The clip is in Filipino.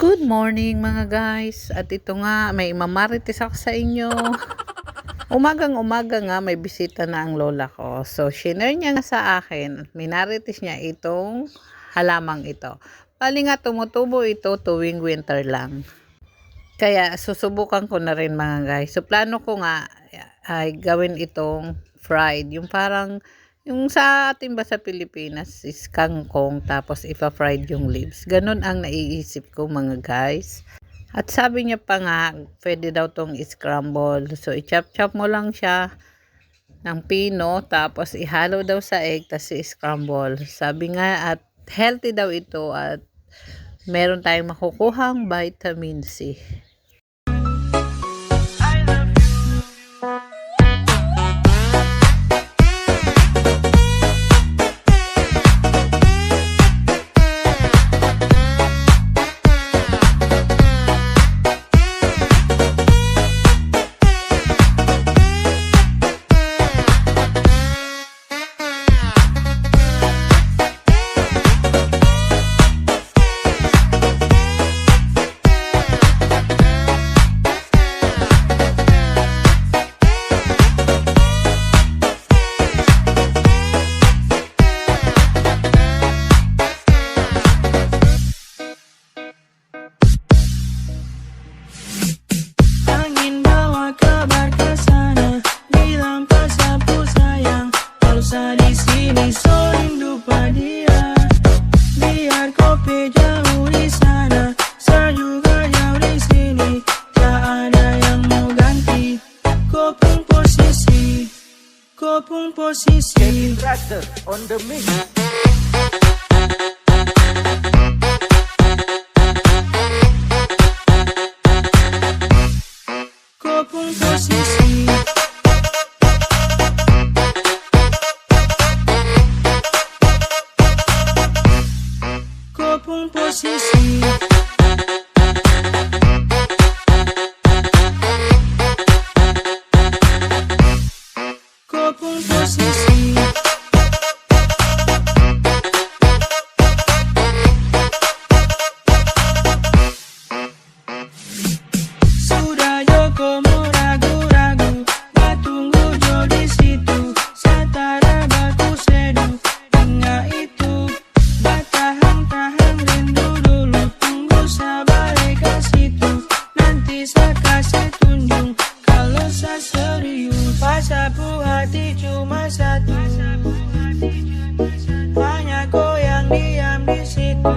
Good morning mga guys. At ito nga, may mamarites ako sa inyo. Umagang umaga nga, may bisita na ang lola ko. So, shinare niya nga sa akin. Minarites niya itong halamang ito. Pali nga tumutubo ito tuwing winter lang. Kaya susubukan ko na rin mga guys. So, plano ko nga ay gawin itong fried. Yung parang yung sa ating ba sa Pilipinas is kangkong tapos ipa-fried yung leaves. Ganun ang naiisip ko mga guys. At sabi niya pa nga, pwede daw tong scramble. So, i-chop-chop mo lang siya ng pino tapos ihalo daw sa egg tapos i-scramble. Sabi nga at healthy daw ito at meron tayong makukuhang vitamin C. posisi Tractor on the mix. corpo um postiço. Corpo um postiço. Pasapu hati cuma satu. Hanya kau yang diam di situ